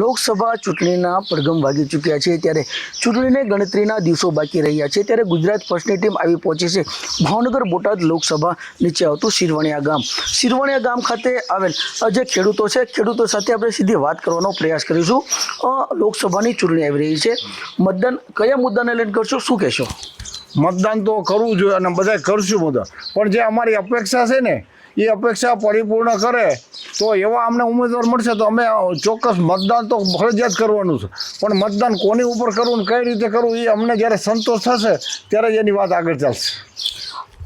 લોકસભા ચૂંટણીના પડઘમ વાગી ચૂક્યા છે. ત્યારે ચૂંટણીને ગણતરીના દિવસો બાકી રહ્યા છે. ત્યારે ગુજરાત ફર્સ્ટની ટીમ આવી પહોંચી છે. ભાવનગર બોટાદ લોકસભા નીચે આવતું શિરવણિયા ગામ. શિરવણિયા ગામ ખાતે આવેલ જે ખેડૂતો છે, ખેડૂતો સાથે આપણે સીધી વાત કરવાનો પ્રયાસ કરીશું. લોકસભાની ચૂંટણી આવી રહી છે. મતદાન કયા મુદ્દાને લઈને કરશો? શું કહેશો? મતદાન તો કરવું જોઈએ અને બધા કરશું મતદાન પણ જે અમારી અપેક્ષા છે ને એ અપેક્ષા પરિપૂર્ણ કરે તો એવા અમને ઉમેદવાર મળશે તો અમે ચોક્કસ મતદાન તો ફરજિયાત કરવાનું છે. પણ મતદાન કોની ઉપર કરવું ને કઈ રીતે કરવું એ અમને જ્યારે સંતોષ થશે ત્યારે જ એની વાત આગળ ચાલશે.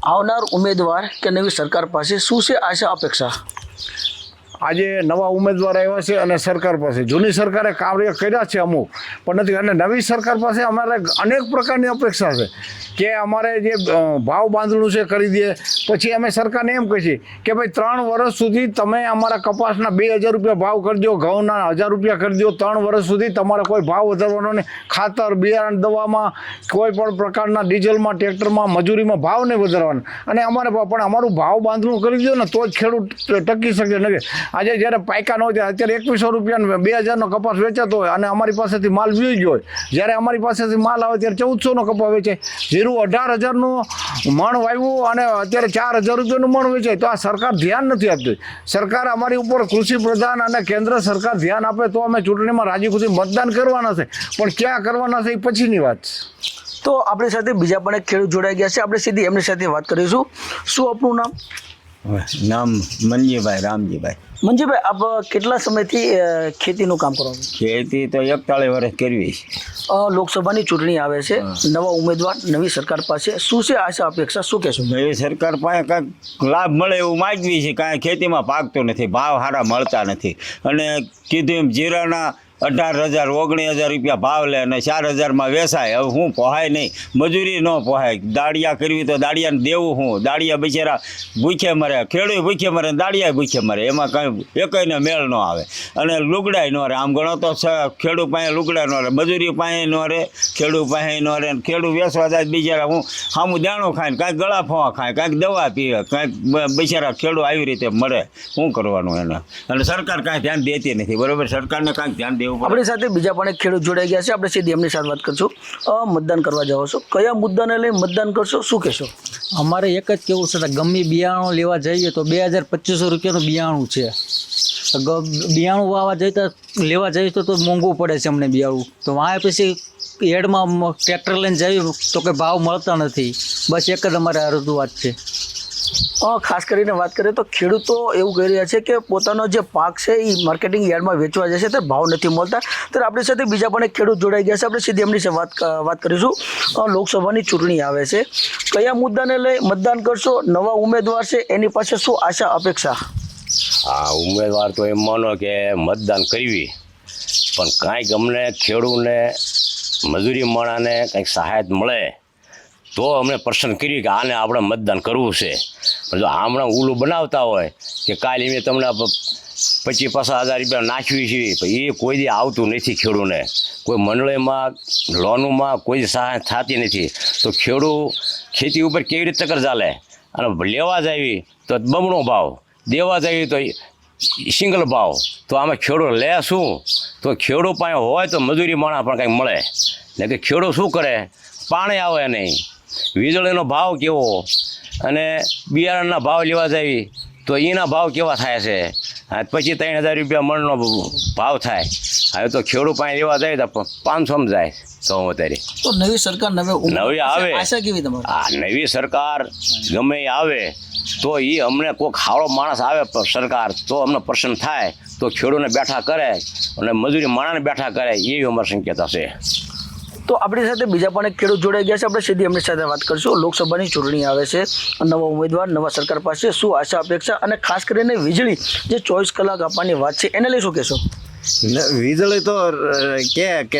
આવનાર ઉમેદવાર કે નવી સરકાર પાસે શું છે આશા અપેક્ષા? આજે નવા ઉમેદવાર આવ્યા છે અને સરકાર પાસે. જૂની સરકારે કાર્ય કર્યા છે અમુક પણ નથી અને નવી સરકાર પાસે અમારે અનેક પ્રકારની અપેક્ષા છે. કે અમારે જે ભાવ બાંધણું છે કરી દઈએ પછી અમે સરકારને એમ કહીએ કે ભાઈ ત્રણ વર્ષ સુધી તમે અમારા કપાસના બે હજાર રૂપિયા ભાવ કરી દો ઘઉંના હજાર રૂપિયા કરી દો ત્રણ વર્ષ સુધી તમારે કોઈ ભાવ વધારવાનો નહીં. ખાતર, બિયારણ દવામાં કોઈ પણ પ્રકારના ડીઝલમાં, ટ્રેક્ટરમાં, મજૂરીમાં ભાવ નહીં વધારવાનો. અને અમારે પણ અમારું ભાવ બાંધણું કરી દો ને તો જ ખેડૂત ટકી શકે. નહીં આજે જ્યારે પાયકા ન હોય ત્યારે અત્યારે એકવીસો રૂપિયા બે હજારનો કપાસ વેચાતો હોય અને અમારી પાસેથી માલ વી ગયો હોય. જ્યારે અમારી પાસેથી માલ આવે ત્યારે ચૌદસોનો કપાસ વેચાય. જીરું અઢાર હજારનું મણ વાવ્યું અને અત્યારે ચાર હજાર રૂપિયાનું મણ વેચાય. તો આ સરકાર ધ્યાન નથી આપતી. સરકાર અમારી ઉપર કૃષિ પ્રધાન અને કેન્દ્ર સરકાર ધ્યાન આપે તો અમે ચૂંટણીમાં રાજી ખુશી મતદાન કરવાના છે. પણ ક્યાં કરવાના છે એ પછીની વાત છે. તો આપણી સાથે બીજા પણ એક ખેડૂત જોડાઈ ગયા છે. આપણે સીધી એમની સાથે વાત કરીશું. શું આપનું નામ? નામ મનજીભાઈ રામજીભાઈ. મંજીભાઈ આપ કેટલા સમયથી ખેતીનું કામ કરો ખેતી તો એકતાળીસ વર્ષ કરવી છે. લોકસભાની ચૂંટણી આવે છે. નવા ઉમેદવાર નવી સરકાર પાસે શું છે આશા અપેક્ષા? શું કહેશો? નવી સરકાર પાસે કાંઈક લાભ મળે એવું માગવી છે. કાંઈ ખેતીમાં પાકતો નથી ભાવ સારા મળતા નથી. અને કીધું એમ જીરાના અઢાર હજાર, ઓગણીસ હજાર રૂપિયા ભાવ લે અને ચાર હજારમાં વેચાય. હવે હું પોહાય નહીં. મજૂરી ન પોહાય. દાળિયા કરવી તો દાળિયાને દેવું હું. દાળિયા બિચારા ભૂખે મરે, ખેડૂત ભૂખે મરે દાડિયા ભૂખે મરે. એમાં કાંઈ એકને મેળ ન આવે. અને લુગડાય ન રહે. આમ ગણો તો ખેડૂત પાસે લુગડા ન રહે. મજૂરી પાસે ન રહે, ખેડૂત પાસે ન રહે ખેડૂત વેચવા જાય બિચારા હું સામું દાણું ખાય કાંઈક ગળા ફોવા ખાય, કાંઈક દવા પીવે, કાંઈક બિચારા ખેડૂત આવી રીતે મરે. શું કરવાનું એને? અને સરકાર કાંઈ ધ્યાન દેતી નથી. બરોબર? સરકારને કાંઈક ધ્યાન દેવું પડે આપણી સાથે બીજા પણ એક ખેડૂત જોડાઈ ગયા છે. આપણે સીધી એમની સાથે વાત કરશું. મતદાન કરવા જાઓ છો. કયા મુદ્દાને લઈ મતદાન કરશો? શું કહેશો? અમારે એક જ કેવું છે કે ગમે બિયાણું લેવા જઈએ તો બે હજાર પચીસો રૂપિયાનું બિયાણું છે. બિયાણું વાવા જઈએ તો લેવા જઈએ તો તો મોંઘું પડે છે અમને બિયાણું. તો વાંય પછી એડમાં ટ્રેક્ટર લઈને જઈએ તો કે ભાવ મળતા નથી. બસ એક જ અમારે અરજુ વાત છે. ખાસ કરીને વાત કરીએ તો ખેડૂતો એવું કહી રહ્યા છે કે પોતાનો જે પાક છે એ માર્કેટિંગ યાર્ડમાં વેચવા જશે, તે ભાવ નથી મળતા. ત્યારે આપણી સાથે બીજા પણ એક ખેડૂત જોડાઈ ગયા છે. આપણે સીધી એમની વાત વાત કરીશું. લોકસભાની ચૂંટણી આવે છે. કયા મુદ્દાને લઈ મતદાન કરશો? નવા ઉમેદવાર છે. એની પાસે શું આશા, અપેક્ષા? આ ઉમેદવાર તો એમ માનો કે મતદાન કરવી. પણ કાંઈક અમને ખેડૂને, મજૂરી માણાને કંઈક સહાયત મળે. તો અમને પસંદ કરી કે આને આપણે મતદાન કરવું છે. જો હમણાં ઉલું બનાવતા હોય કે કાલે મેં તમને પચીસ પચાસ હજાર રૂપિયા નાખ્યું છે એ કોઈ દી આવતું નથી ખેડૂને. કોઈ મંડળીમાં, લોનમાં કોઈ સહાય થતી નથી. તો ખેડૂ ખેતી ઉપર કેવી રીતે કર ચાલે? અને લેવા જાવી તો બમણો ભાવ. દેવા જાવી તો સિંગલ ભાવ. તો આમાં ખેડૂત લે શું? તો ખેડૂત પાસે હોય તો મજૂરી માણા પણ કંઈક મળે. ને કે ખેડૂત શું કરે? પાણી આવે નહીં. વીજળીનો ભાવ કેવો? અને બિયારણના ભાવ લેવા જાવી તો એના ભાવ કેવા થાય છે? પછી ત્રણ હજાર રૂપિયા મણનો ભાવ થાય. હવે તો ખેડૂત પાસે લેવા જાય તો પાંચસોમાં જાય તો અત્યારે. તો નવી સરકાર નવી આવે. છે. કેવી તમારી? આ નવી સરકાર ગમે એ આવે તો એ અમને કોઈક હાળો માણસ આવે સરકાર તો અમને પ્રસન્ન થાય. તો ખેડૂતને બેઠા કરે અને મજૂરી માણાને બેઠા કરે એવી અમારી સંકેત છે તો આપણી સાથે બીજા પણ એક ખેડૂત જોડાઈ ગયા છે. આપણે સીધી એમની સાથે વાત કરીશું. લોકસભાની ચૂંટણી આવે છે. નવા ઉમેદવાર, નવા સરકાર પાસે શું આશા, અપેક્ષા અને ખાસ કરીને વીજળી જે ચોવીસ કલાક આપવાની વાત છે, એને લઈ શું કહેશો? વીજળી તો કે કે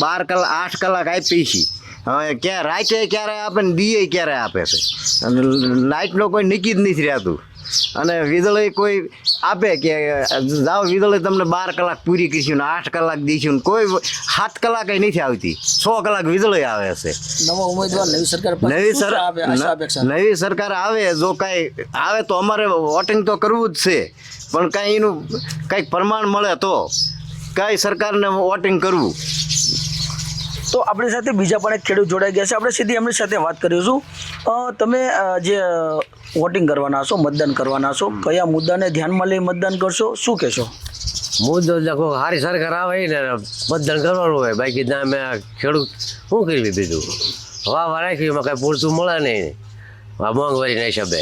બાર કલાક આઠ કલાક આપી છે. હવે ક્યાં રાતે ક્યારે આપે ને દીએ ક્યારે આપે છે? અને લાઇટનો કોઈ નિકી જ નથી રહેતું. અને વીજળી કોઈ આપે કે જાઓ વીજળી તમને બાર કલાક પૂરી કરીશું ને આઠ કલાક દઈશું ને કોઈ સાત કલાક નથી આવતી. છ કલાક વીજળી આવે છે. નવા ઉમેદવાર નવી સરકાર નવી સર નવી સરકાર આવે જો કાંઈ આવે તો અમારે વોટિંગ તો કરવું જ છે. પણ કાંઈ એનું કંઈક પ્રમાણ મળે તો કઈ સરકારને વોટિંગ કરવું. તો આપણી સાથે બીજા પણ એક ખેડૂત જોડાઈ ગયા છે. આપણે સીધી એમની સાથે વાત કરીશું. તમે જે વોટિંગ કરવાના છો મતદાન કરવાના છો કયા મુદ્દાને ધ્યાનમાં લઈ મતદાન કરશો? શું કહેશો? મુદ્દો દેખો સારી સરકાર આવે ને મતદાન કરવાનું હોય. બાકી ના મેં ખેડૂત શું કરી બીજું? વાવા રાખ્યું એમાં કાંઈ પૂરતું મળે નહીં. આ મોંઘવારીના હિસાબે.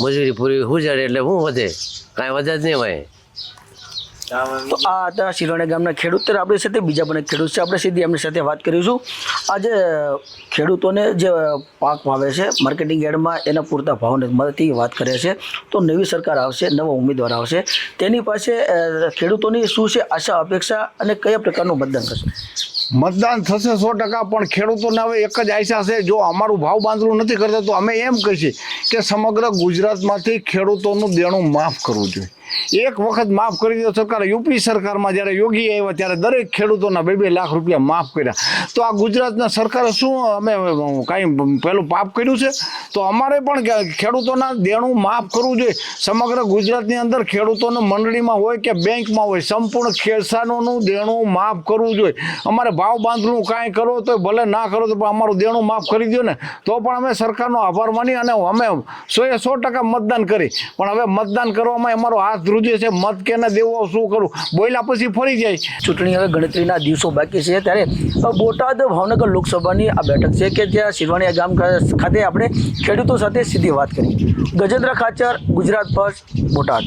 મજૂરી પૂરી હુજાડે એટલે શું વધે? કાંઈ વધે જ નહીં હોય. તો આ હતા શિરોણા ગામના ખેડૂત. ત્યારે આપણી સાથે બીજા પણ એક ખેડૂત છે. આપણે સીધી એમની સાથે વાત કરીશું. આજે ખેડૂતોને જે પાક વાવે છે માર્કેટિંગ યાર્ડમાં એના પૂરતા ભાવને મળતી વાત કરે છે. તો નવી સરકાર આવશે નવો ઉમેદવાર આવશે. તેની પાસે ખેડૂતોની શું છે આશા અપેક્ષા અને કયા પ્રકારનું મતદાન થશે? મતદાન થશે સો ટકા પણ ખેડૂતોને હવે એક જ આશા છે. જો અમારું ભાવ બાંધવું નથી કરતા તો અમે એમ કહીએ કે સમગ્ર ગુજરાતમાંથી ખેડૂતોનું દેણું માફ કરવું જોઈએ. એક વખત માફ કરી દીધો સરકાર, યુપી સરકારમાં જ્યારે યોગી આવ્યા ત્યારે દરેક ખેડૂતોના બે બે લાખ રૂપિયા માફ કર્યા. તો આ ગુજરાતના સરકારે શું અમે કાંઈ પેલું પાપ કર્યું છે? તો અમારે પણ ખેડૂતોના દેણું માફ કરવું જોઈએ. સમગ્ર ગુજરાતની અંદર ખેડૂતોને મંડળીમાં હોય કે બેંકમાં હોય, સંપૂર્ણ ખેસાનોનું દેણું માફ કરવું જોઈએ. અમારે ભાવ બાંધણું કાંઈ કરો તો ભલે ના કરો તો પણ અમારું દેણું માફ કરી દો ને. તો પણ અમે સરકારનો આભાર માની અને અમે સો એ સો ટકા મતદાન કરી. પણ હવે મતદાન કરવામાં અમારો હાથ ધ્રુજે છે, મત કેને દેવો શું કરું? બોલ્યા પછી ફરી જાય. ચૂંટણી હવે ગણતરીના દિવસો બાકી છે ત્યારે બોટાદ ભાવનગર લોકસભાની આ બેઠક છે કે જ્યાં શિરવાણીયા ગામ ખાતે આપણે ખેડૂતો સાથે સીધી વાત કરી. ગજેન્દ્ર ખાચર, ગુજરાત ફર્સ્ટ બોટાદ.